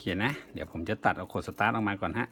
เขียนนะ เดี๋ยวผมจะตัดเอาโคดสตาร์ทออกมาก่อนฮะ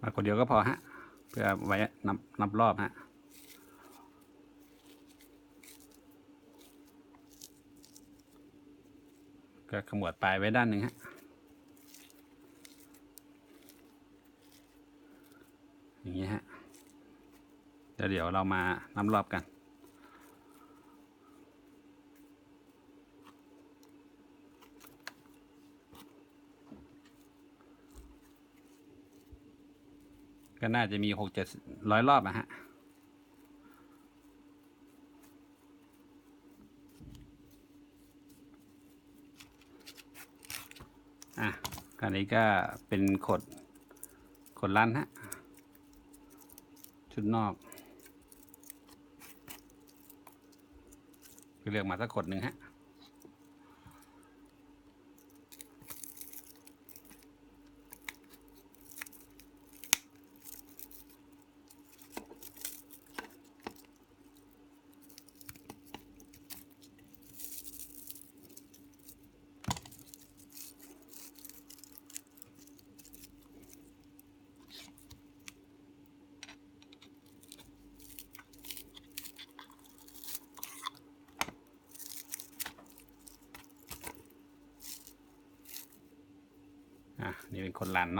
มาคนเดียวก็พอฮะ เพื่อไว้นับนับรอบฮะก็ขมวดปลายไว้ด้านหนึ่งฮะอย่างนี้ฮะแล้วเดี๋ยวเรามานับรอบกัน ก็น่าจะมีหกเจ็ดร้อยรอบอะฮะอะคราวนี้ก็เป็นขดขดลันฮะ ชุดนอกก็เลือกมาสักขดหนึ่งฮะ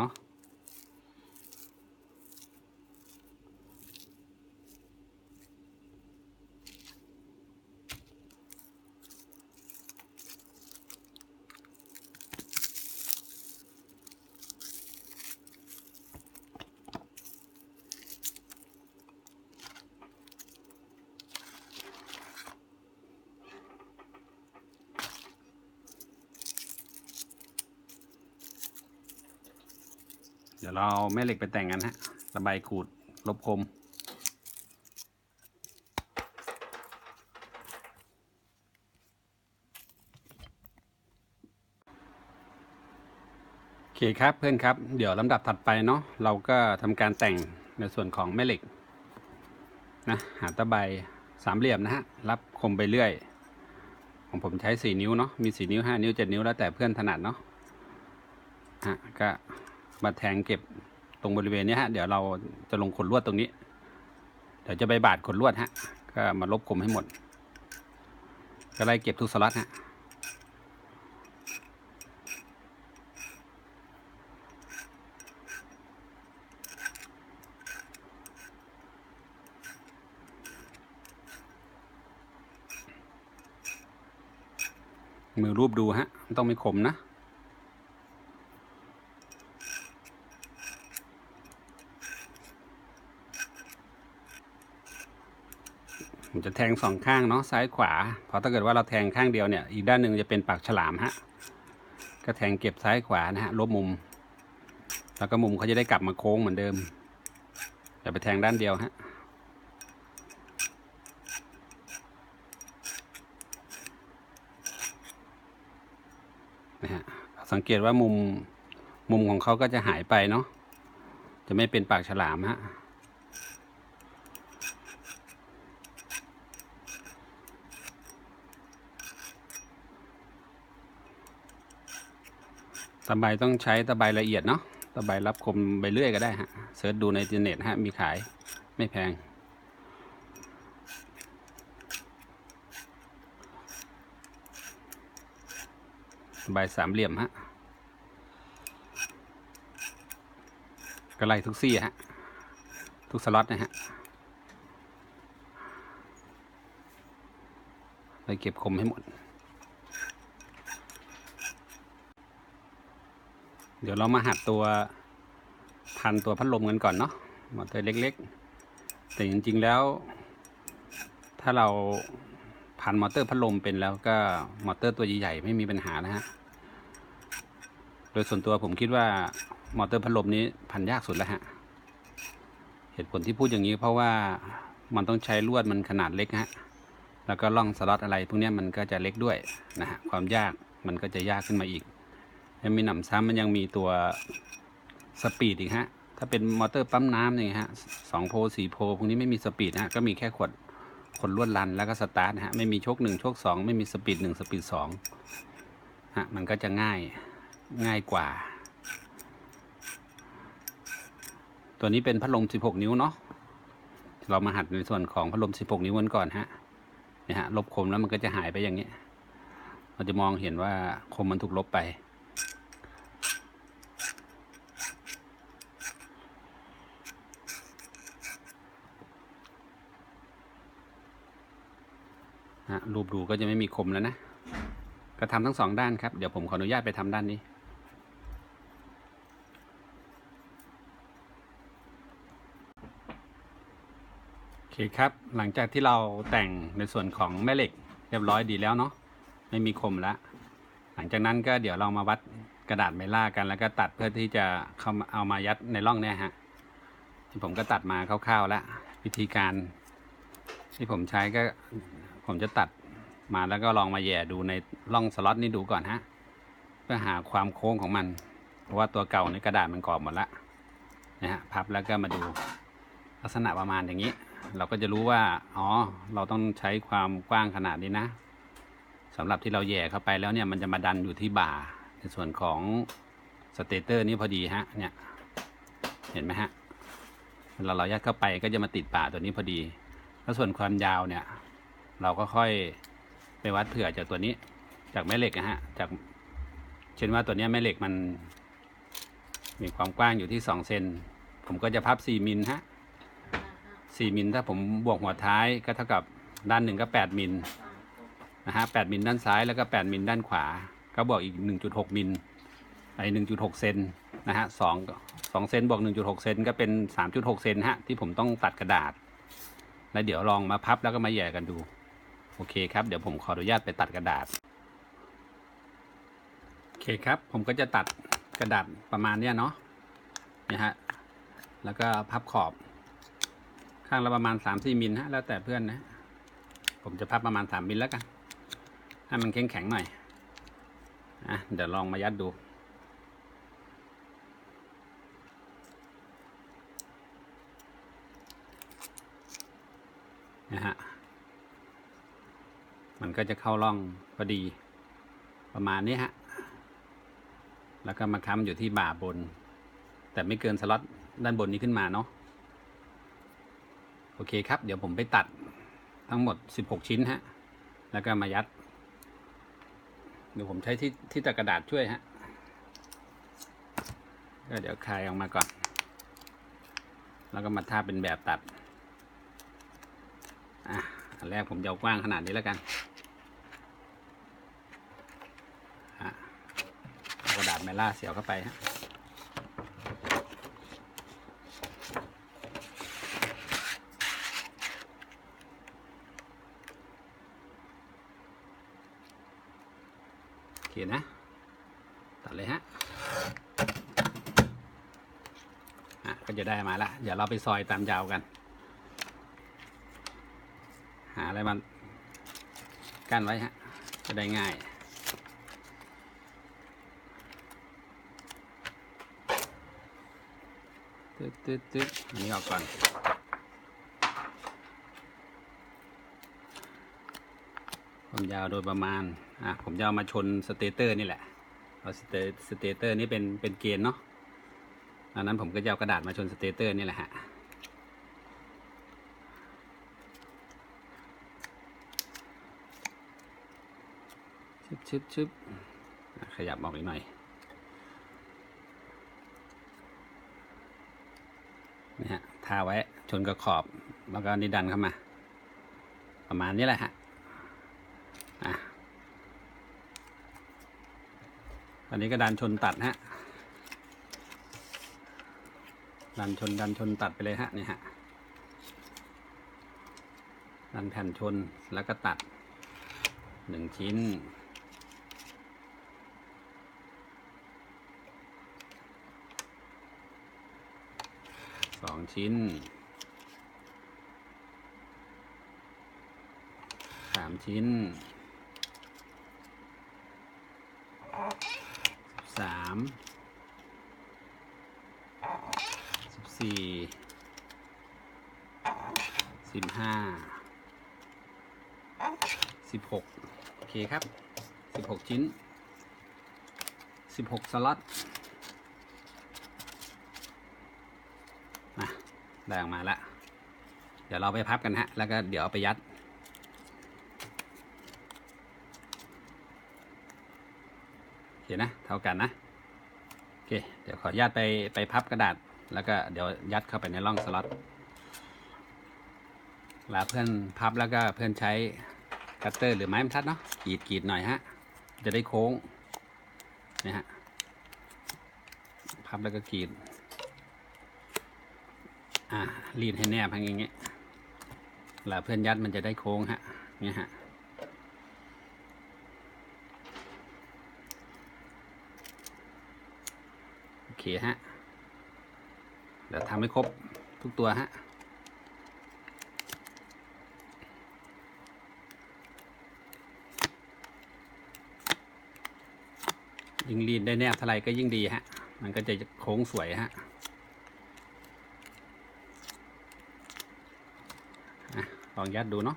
อะ เดี๋ยวเราเอาแม่เหล็กไปแต่งกันฮะ ระบายขูดลบคม โอเคครับเพื่อนครับ เดี๋ยวลำดับถัดไปเนาะ เราก็ทำการแต่งในส่วนของแม่เหล็กนะ หาตะไบสามเหลี่ยมนะฮะ รับคมไปเรื่อยของผมใช้สี่นิ้วเนาะ มีสี่นิ้วห้านิ้วเจ็ดนิ้วแล้วแต่เพื่อนถนัดเนาะ ฮะ ก็ มาแทงเก็บตรงบริเวณนี้ฮะ เดี๋ยวเราจะลงขนลวดตรงนี้ เดี๋ยวจะไปบาดขนลวดฮะ ก็มาลบกลมให้หมด ก็ไล่เก็บทุกสล็อตฮะมือรูปดูฮะ ต้องไม่คมนะ ผมจะแทงสองข้างเนาะซ้ายขวา เพราะถ้าเกิดว่าเราแทงข้างเดียวเนี่ย อีกด้านหนึ่งจะเป็นปากฉลามฮะ ก็แทงเก็บซ้ายขวานะฮะ ลบมุม แล้วก็มุมเขาจะได้กลับมาโค้งเหมือนเดิม อย่าไปแทงด้านเดียวฮะ นะฮะ สังเกตว่ามุมมุมของเขาก็จะหายไปเนาะ จะไม่เป็นปากฉลามฮะ ตะไบต้องใช้ตะไบละเอียดเนาะตะไบรับคมใบเลื่อยก็ได้ฮะเสิร์ชดูในอินเทอร์เน็ตฮะมีขายไม่แพง ใบสามเหลี่ยมฮะกระไรทุกซี่ฮะ ทุกสล็อตนะฮะไปเก็บคมให้หมด เดี๋ยวเรามาหัดตัวพันตัวพัดลมกันก่อนเนาะมอเตอร์เล็ก ๆ แต่จริงๆแล้ว ถ้าเราพันมอเตอร์พัดลมเป็นแล้วก็มอเตอร์ตัวใหญ่ๆไม่มีปัญหานะฮะ โดยส่วนตัวผมคิดว่ามอเตอร์พัดลมนี้พันยากสุดแล้วฮะ เหตุผลที่พูดอย่างนี้เพราะว่ามันต้องใช้ลวดมันขนาดเล็กฮะ แล้วก็ล่องสล็อตอะไรพวกนี้มันก็จะเล็กด้วยนะฮะ ความยากมันก็จะยากขึ้นมาอีก ยังมีหนำซ้ำมันยังมีตัวสปีดอีกฮะ ถ้าเป็นมอเตอร์ปั๊มน้ำเนี่ยฮะสองโพสี่โพพวกนี้ไม่มีสปีดนะฮะก็มีแค่ขวดขดลวดรันแล้วก็สตาร์ทนะฮะไม่มีโชคหนึ่งโชคสองไม่มีสปีดหนึ่งสปีดสองฮะมันก็จะง่ายง่ายกว่า ตัวนี้เป็นพัดลม 16 นิ้วเนาะเรามาหัดในส่วนของพัดลม 16 นิ้วกันก่อนฮะเนี่ยฮะลบคมแล้วมันก็จะหายไปอย่างนี้เราจะมองเห็นว่าคมมันถูกลบไป รูปดูก็จะไม่มีคมแล้วนะ ก็ทำทั้งสองด้านครับ เดี๋ยวผมขออนุญาตไปทำด้านนี้ โอเคครับ หลังจากที่เราแต่งในส่วนของแม่เหล็กเรียบร้อยดีแล้วเนาะ ไม่มีคมแล้ว หลังจากนั้นก็เดี๋ยวเรามาวัดกระดาษไมล่ากัน แล้วก็ตัดเพื่อที่จะเข้ามาเอามายัดในร่องเนี่ยฮะ ที่ผมก็ตัดมาคร่าวๆแล้ววิธีการที่ผมใช้ก็ผมจะตัด มาแล้วก็ลองมาแย่ดูในร่องสล็อตนี้ดูก่อนฮะ เพื่อหาความโค้งของมัน เพราะว่าตัวเก่าในกระดาษมันกรอบหมดละนะฮะพับแล้วก็มาดูลักษณะประมาณอย่างนี้ เราก็จะรู้ว่า อ๋อ เราต้องใช้ความกว้างขนาดนี้นะสำหรับที่เราแย่เข้าไปแล้วเนี่ยมันจะมาดันอยู่ที่บ่า ในส่วนของสเตเตอร์นี้พอดีฮะเนี่ยเห็นไหมฮะเวลาเรายัดเข้าไปก็จะมาติดบ่าตัวนี้พอดี แล้วส่วนความยาวเนี่ย เราก็ค่อย ไปวัดเผื่อจากตัวนี้ จากแม่เหล็กนะฮะ จาก เช่นว่าตัวนี้แม่เหล็กมัน มีความกว้างอยู่ที่สองเซนผมก็จะพับสี่มิลฮะสี่มิลถ้าผมบวกหัวท้ายก็เท่ากับด้านหนึ่งก็แปดมิลนะฮะแปดมิลด้านซ้ายแล้วก็แปดมิลด้านขวา ก็บวกอีกหนึ่งจุดหกมิลไอหนึ่งจุดหกเซนนะฮะสองสองเซนบวกหนึ่งจุดหกเซนก็เป็นสามจุดหกเซนฮะที่ผมต้องตัดกระดาษ แล้วเดี๋ยวลองมาพับแล้วก็มาแย่กันดู โอเคครับ เดี๋ยวผมขออนุญาตไปตัดกระดาษ โอเคครับ ผมก็จะตัดกระดาษประมาณเนี้ยเนาะนี่ฮะ แล้วก็พับขอบ ข้างละประมาณสามสี่มิลฮะ แล้วแต่เพื่อนนะ ผมจะพับประมาณสามมิลแล้วกัน ให้มันแข็งแข็งหน่อย อะ เดี๋ยวลองมายัดดูนะฮะ มันก็จะเข้าร่องพอดี ประมาณนี้ฮะ แล้วก็มาค้ำอยู่ที่บ่าบน แต่ไม่เกินสล็อตด้านบนนี้ขึ้นมาเนาะ โอเคครับ เดี๋ยวผมไปตัดทั้งหมด 16 ชิ้นฮะ แล้วก็มายัด เดี๋ยวผมใช้ที่ที่ตัดกระดาษช่วยฮะ ก็เดี๋ยวคลายออกมาก่อน แล้วก็มาทาบเป็นแบบตัด อะอันแรกผมจะเอากว้างขนาดนี้แล้วกันอะเอากระดาษไมล่าเสียบเข้าไปฮะโอเคนะ ตัดเลยฮะอะก็จะได้มาละเดี๋ยวเราไปซอยตามยาวกัน หาอะไรมากั้นไว้ฮะ จะได้ง่าย ตึ๊ดตึ๊ดนี้ออกก่อนความยาวโดยประมาณ อะ ผมจะเอามาชนสเตเตอร์นี่แหละ เอาสเตสเตเตอร์นี่เป็นเป็นเกณฑ์เนาะดังนั้นผมก็จะเอากระดาษมาชนสเตเตอร์นี่แหละฮะชึบชึบชึบโอเคยับออกอีกหน่อย ทาไว้ ชนกับขอบ แล้วก็นี่ดันเข้ามา ประมาณนี้แหละฮะอะอันนี้ก็ดันชนตัดฮะดันชนดันชนตัดไปเลยฮะนี่ฮะดันแผ่นชนแล้วก็ตัดหนึ่งชิ้น สองชิ้นสามชิ้นสามสิบสี่สิบห้าสิบหกโอเคครับสิบหกชิ้นสิบหกสล็อตนะ ได้ออกมาแล้วเดี๋ยวเราไปพับกันฮะ แล้วก็เดี๋ยวไปยัด โอเคนะ เท่ากันนะ โอเค เดี๋ยวขออนุญาตไปไปพับกระดาษ แล้วก็เดี๋ยวยัดเข้าไปในร่องสล็อตลาเพื่อนพับแล้วก็เพื่อนใช้คัตเตอร์หรือไม้บรรทัดเนาะกรีดกรีดหน่อยฮะ จะได้โค้งนี่ฮะพับแล้วก็กรีด อ่ารีดให้แนบอย่างเงี้ยเวลาเพื่อนยัดมันจะได้โค้งฮะเนี่ยฮะโอเคฮะเดี๋ยวทำให้ครบทุกตัวฮะยิ่งรีดได้แนบเท่าไรก็ยิ่งดีฮะ มันก็จะโค้งสวยฮะอะ ลองยัดดูเนาะ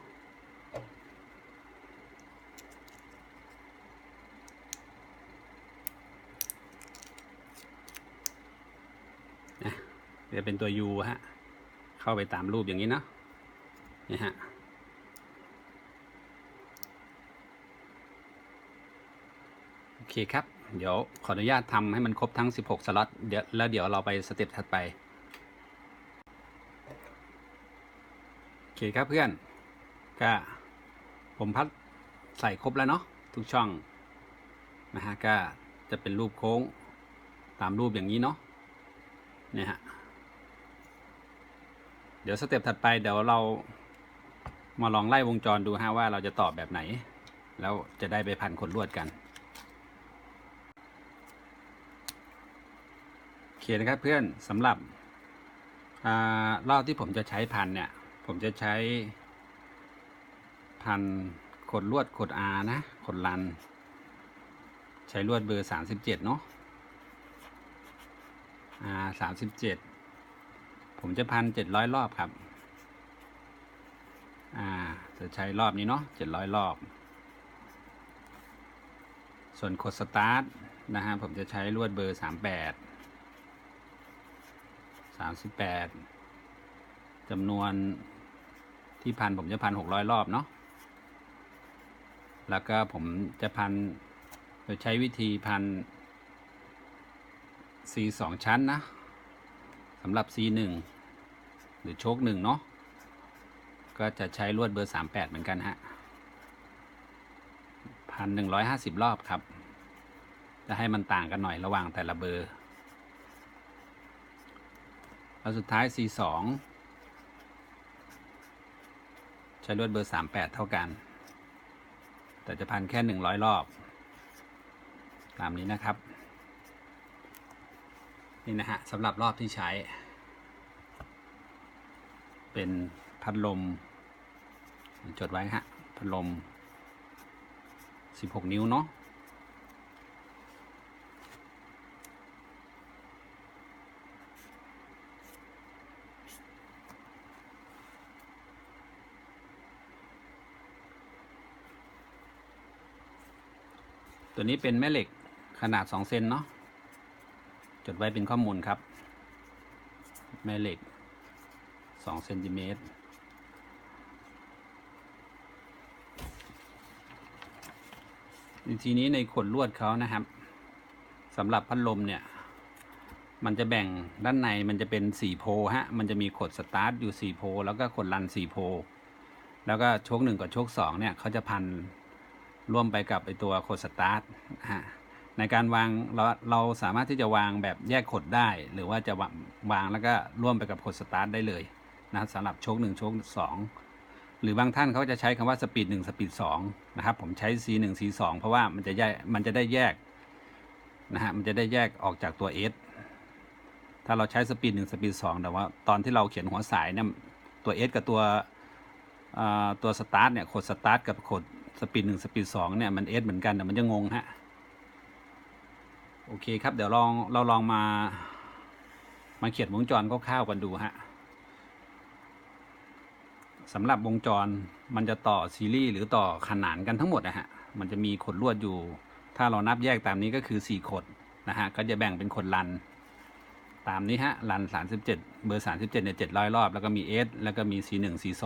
นะจะเป็นตัว U ฮะ เข้าไปตามรูปอย่างนี้เนาะนี่ฮะโอเคครับ เดี๋ยวขออนุญาตทำให้มันครบทั้ง 16 สล็อตเดี๋ยวแล้วเดี๋ยวเราไปสเต็ปถัดไป โอเคครับเพื่อน ก็ผมพัดใส่ครบแล้วเนาะทุกช่องนะฮะก็จะเป็นรูปโค้งตามรูปอย่างนี้เนาะเนี่ยฮะเดี๋ยวสเต็ปถัดไปเดี๋ยวเรามาลองไล่วงจรดูฮะว่าเราจะตอบแบบไหน แล้วจะได้ไปพันขนลวดกันโอเคนะครับเพื่อนสำหรับอารอบที่ผมจะใช้พันเนี่ย ผมจะใช้ พันขดลวดขด R นะขดลัน ใช้ลวดเบอร์37เนาะ R 37ผมจะพัน700รอบครับ อ่า จะใช้รอบนี้เนาะ700รอบ ส่วนขดสตาร์ทนะฮะผมจะใช้ลวดเบอร์38สามสิบแปดจำนวน ที่พันผมจะพันหกร้อยรอบเนาะ แล้วก็ผมจะพันโดยใช้วิธีพัน C สองชั้นนะสำหรับ C หนึ่งหรือโชคหนึ่งเนาะ ก็จะใช้ลวดเบอร์สามแปดเหมือนกันฮะพันหนึ่งร้อยห้าสิบรอบครับ จะให้มันต่างกันหน่อยระหว่างแต่ละเบอร์ แล้วสุดท้าย C2 ใช้ลวดเบอร์สามแปดเท่ากัน แต่จะพันแค่หนึ่งรอบ ตามนี้นะครับ นี่นะฮะสำหรับรอบที่ใช้ เป็นพัดลม จดไว้ฮะ พัดลม 16 นิ้วเนาะ ตัวนี้เป็นแม่เหล็กขนาด2เซนเนาะจดไว้เป็นข้อมูลครับ แม่เหล็ก2เซนติเมตรทีนี้ในขดลวดเขานะครับสำหรับพัดลมเนี่ย มันจะแบ่งด้านในมันจะเป็น4โพฮะมันจะมีขดสตาร์ทอยู่4โพแล้วก็ขดรัน4โพแล้วก็โชคหนึ่งกับโชคสองเนี่ยเขาจะพัน ร่วมไปกับไอตัวขดสตาร์ทฮะในการวางเราเราสามารถที่จะวางแบบแยกขดได้ หรือว่าจะวางวางแล้วก็ร่วมไปกับขดสตาร์ทได้เลยนะสำหรับโชคหนึ่งโชคสองหรือบางท่านเขาจะใช้คำว่าสปีดหนึ่งสปีดสองนะครับผมใช้ C 1 C 2 เพราะว่ามันจะแยกมันจะได้แยกนะฮะมันจะได้แยกออกจากตัว S ถ้าเราใช้สปีดหนึ่งสปีดสองแต่ว่าตอนที่เราเขียนหัวสายเนี่ยตัว S กับตัวอ่าตัวสตาร์ทเนี่ยขดสตาร์ทกับขด สปีดหนึ่งสปีดสองเนี่ยมัน S เหมือนกันแต่มันจะงงฮะโอเคครับเดี๋ยวลองเราลองมา มาเขียนวงจรคร่าวๆกันดูฮะสำหรับวงจรมันจะต่อซีรีส์หรือต่อขนานกันทั้งหมดนะฮะมันจะมีขดลวดอยู่ ถ้าเรานับแยกตามนี้ก็คือ 4 ขดนะฮะก็จะแบ่งเป็นขดรัน ตามนี้ฮะรัน37 เบอร์ 37เนี่ย700 รอบ แล้วก็มี S แล้วก็มี C1 C2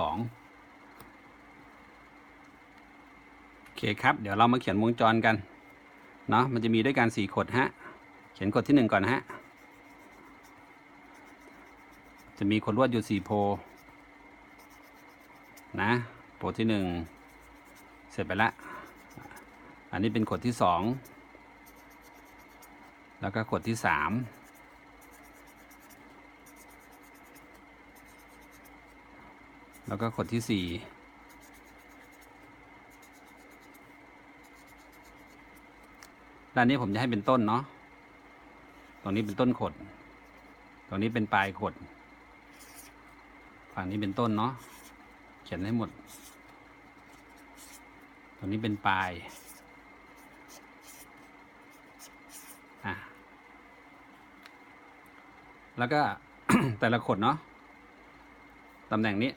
โอ เคครับ เดี๋ยวเรามาเขียนวงจรกัน เนาะมันจะมีด้วยกันสี่ขดฮะ เขียนขดที่หนึ่งก่อนฮะ จะมีขดลวดอยู่สี่โพ นะ โพที่หนึ่งเสร็จไปแล้วอันนี้เป็นขดที่สองแล้วก็ขดที่สามแล้วก็ขดที่สี่ ด้านนี้ผมจะให้เป็นต้นเนาะ ตรงนี้เป็นต้นขด ตรงนี้เป็นปลายขด ฝั่งนี้เป็นต้นเนาะ เขียนให้หมด ตรงนี้เป็นปลาย อะ แล้วก็แต่ละขดเนาะ ตำแหน่งนี้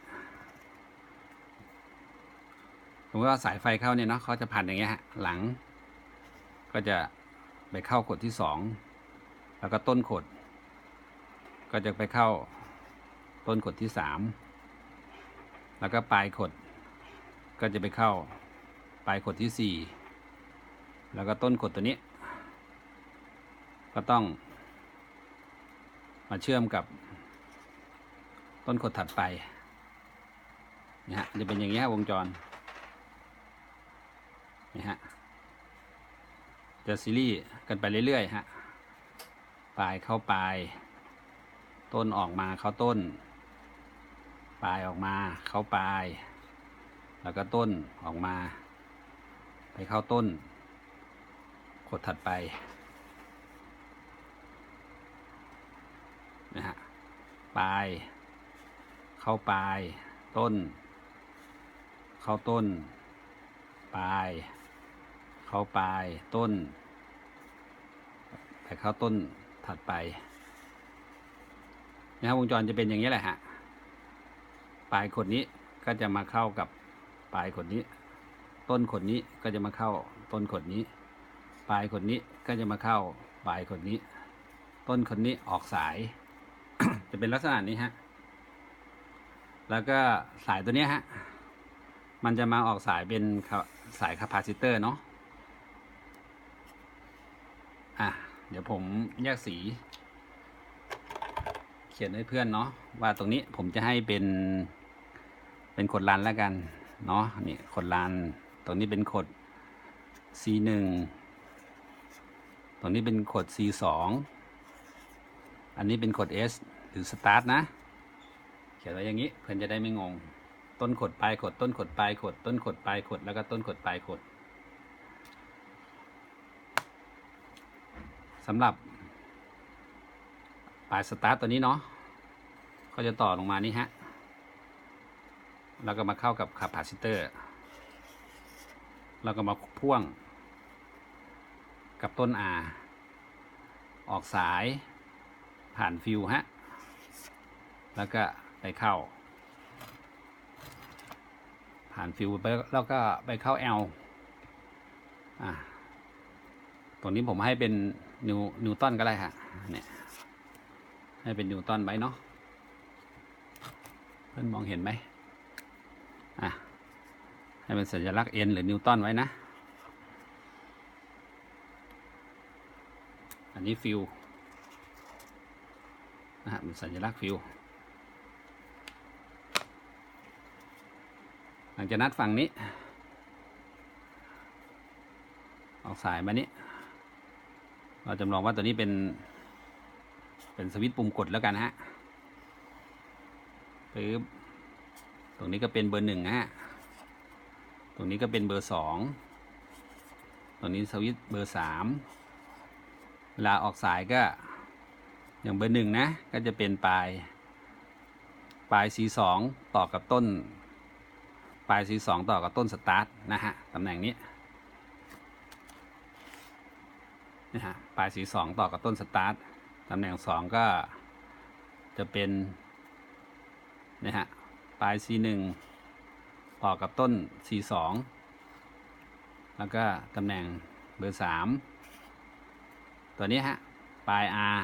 ผมว่าสายไฟเข้าเนี่ยเนาะเขาจะพันอย่างเงี้ยฮะ หลัง ก็จะไปเข้าขดที่สองแล้วก็ต้นขด ก็จะไปเข้าต้นขดที่สามแล้วก็ปลายขด ก็จะไปเข้าปลายขดที่สี่แล้วก็ต้นขดตัวนี้ ก็ต้อง มาเชื่อมกับต้นขดถัดไปนี่ฮะจะเป็นอย่างนี้ฮะวงจรนี่ฮะ จะซีรีส์กันไปเรื่อยๆฮะปลายเข้าปลาย ต้นออกมาเข้าต้น ปลายออกมาเข้าปลาย แล้วก็ต้นออกมา ไปเข้าต้นขดถัดไปนะฮะปลาย เข้าปลาย ต้น เข้าต้น ปลาย เข้าปลายต้น ไปเข้าต้นถัดไปนะครับวงจรจะเป็นอย่างนี้แหละฮะปลายขดนี้ก็จะมาเข้ากับปลายขดนี้ ต้นขดนี้ก็จะมาเข้าต้นขดนี้ ปลายขดนี้ก็จะมาเข้าปลายขดนี้ ต้นขดนี้ออกสาย จะเป็นลักษณะนี้ฮะแล้วก็สายตัวนี้ฮะมันจะมาออกสายเป็นสายคาปาซิเตอร์เนาะ อะ เดี๋ยวผมแยกสี เขียนให้เพื่อนเนาะว่าตรงนี้ผมจะให้เป็นเป็นขดลันแล้วกันเนาะนี่ขดลันตรงนี้เป็นขด C หนึ่งตรงนี้เป็นขด C สองอันนี้เป็นขด S หรือ Start นะ เขียนไว้อย่างนี้เพื่อนจะได้ไม่งง ต้นขดปลายขดต้นขดปลายขดต้นขดปลายขดแล้วก็ต้นขดปลายขด สำหรับปลายสตาร์ทตัวนี้เนาะก็จะต่อลงมานี่ฮะแล้วก็มาเข้ากับคาปาซิเตอร์แล้วก็มาพ่วง กับต้นอาออกสายผ่านฟิวฮะ แล้วก็ไปเข้า ผ่านฟิวไปแล้วก็ไปเข้า L อะตรงนี้ผมให้เป็น นิวนิวตันก็ได้ฮะเนี่ยให้เป็นนิวตันไว้เนาะเพื่อนมองเห็นไหมอะให้เป็นสัญลักษณ์ N หรือนิวตันไว้นะ อันนี้ฟิวนะฮะเป็นสัญลักษณ์ฟิวหลังจากนัดฝั่งนี้เอาสายมานี้ เราจำลองว่าตัวนี้เป็น เป็นสวิตช์ปุ่มกดแล้วกันฮะปึ๊บตรงนี้ก็เป็นเบอร์หนึ่งฮะ ตรงนี้ก็เป็นเบอร์สองตรงนี้สวิตช์เบอร์สามเวลาออกสายก็อย่างเบอร์หนึ่งนะ ก็จะเป็นปลาย ปลาย C2 ต่อกับต้น ปลาย C2 ต่อกับต้นสตาร์ทนะฮะตำแหน่งนี้ นะฮะปลาย C2 ต่อกับต้นสตาร์ทตำแหน่ง 2 ก็จะเป็นนะฮะปลาย C1 ต่อกับต้น C2 แล้วก็ตำแหน่งเบอร์ 3 ตัวนี้ฮะปลาย R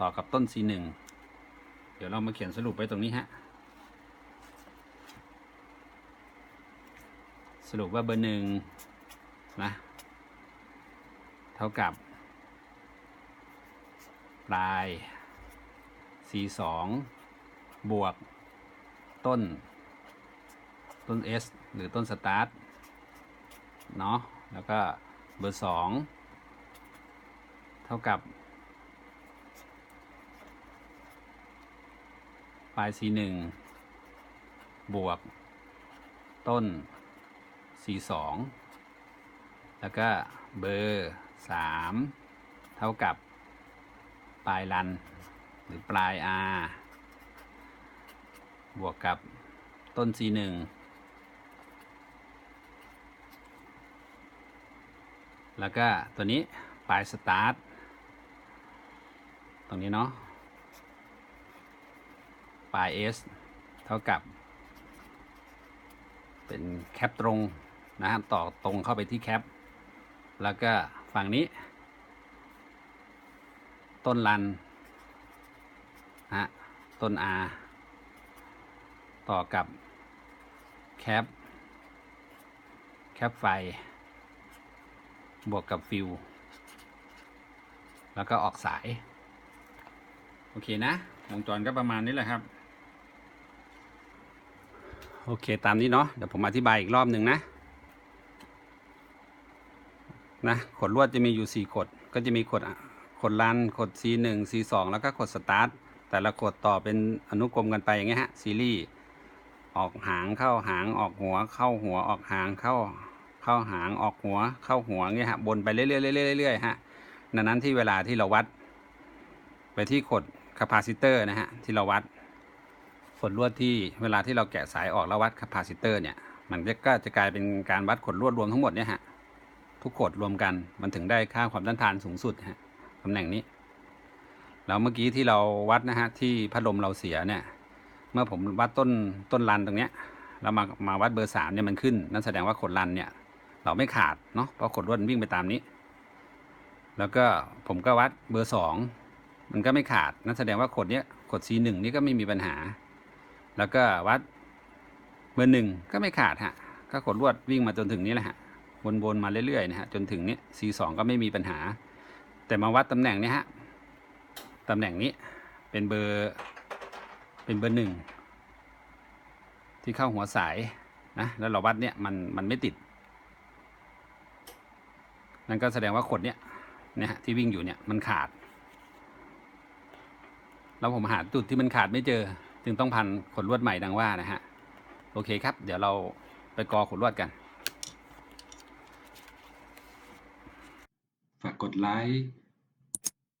ต่อกับต้น C1 เดี๋ยวเรามาเขียนสรุปไว้ตรงนี้ฮะสรุปว่าเบอร์หนึ่งนะ เท่ากับ ปลาย C2 บวก ต้น ต้น S หรือต้นสตาร์ทเนาะแล้วก็เบอร์ 2 เท่ากับ ปลาย C1 บวก ต้น C2 แล้วก็เบอร์ 3 เท่ากับ ปลายรัน หรือปลาย R บวกกับต้น C1 แล้วก็ตัวนี้ปลายสตาร์ทตรงนี้เนาะปลาย S เท่ากับ เป็นแคปตรงนะฮะต่อตรงเข้าไปที่แคป แล้วก็ฝั่งนี้ ต้นรันฮะต้น R ต่อกับแคป แคปไฟ บวกกับฟิว แล้วก็ออกสาย โอเคนะ วงจรก็ประมาณนี้แหละครับ โอเคตามนี้เนาะ เดี๋ยวผมอธิบายอีกรอบหนึ่งนะ นะ ขดลวดจะมีอยู่4ขดก็จะมีขด อะขดลันขด C1 C2 แล้วก็ขดสตาร์ทแต่ละขดต่อเป็นอนุกรมกันไปอย่างเงี้ยฮะซีรีส์ออกหางเข้าหางออกหัว เข้าหัวออกหางเข้าเข้าหางออกหัว เข้าหัวเงี้ยฮะบนไปเรื่อยๆเรื่อยๆเรื่อยๆฮะดังนั้นที่เวลาที่เราวัด ไปที่ขดคาปาซิเตอร์นะฮะที่เราวัดขดลวดที่เวลาที่เราแกะสายออกแล้ววัดคาปาซิเตอร์เนี่ยมันก็จะกลายเป็นการวัดขดลวดรวมทั้งหมดเนี่ยฮะทุกขดรวมกันมันถึงได้ค่าความต้านทานสูงสุดฮะ ตำแหน่งนี้ แล้วเมื่อกี้ที่เราวัดนะฮะที่พัดลมเราเสียเนี่ย เมื่อผมวัดต้นต้นรันตรงเนี้ยแล้วมามาวัดเบอร์สามเนี่ยมันขึ้น นั่นแสดงว่าขดรันเนี่ย เราไม่ขาดเนาะเพราะขดลวดมันวิ่งไปตามนี้ แล้วก็ผมก็วัดเบอร์สองมันก็ไม่ขาด นั่นแสดงว่าขดเนี้ยขด C หนึ่งนี่ก็ไม่มีปัญหา แล้วก็วัดเบอร์หนึ่งก็ไม่ขาดฮะก็ขดลวดวิ่งมาจนถึงนี้แหละฮะวนๆมาเรื่อยๆนะฮะจนถึงนี้ C2 ก็ไม่มีปัญหา แต่มาวัดตำแหน่งนี้ฮะตำแหน่งนี้เป็นเบอร์เป็นเบอร์หนึ่งที่เข้าหัวสายนะแล้วเราวัดเนี่ยมันมันไม่ติด นั่นก็แสดงว่าขดเนี่ยเนี่ยฮะที่วิ่งอยู่เนี่ยมันขาด แล้วผมหาจุดที่มันขาดไม่เจอ จึงต้องพันขดลวดใหม่ดังว่านะฮะโอเคครับ เดี๋ยวเราไปกอขดลวดกัน ฝากกดไลค์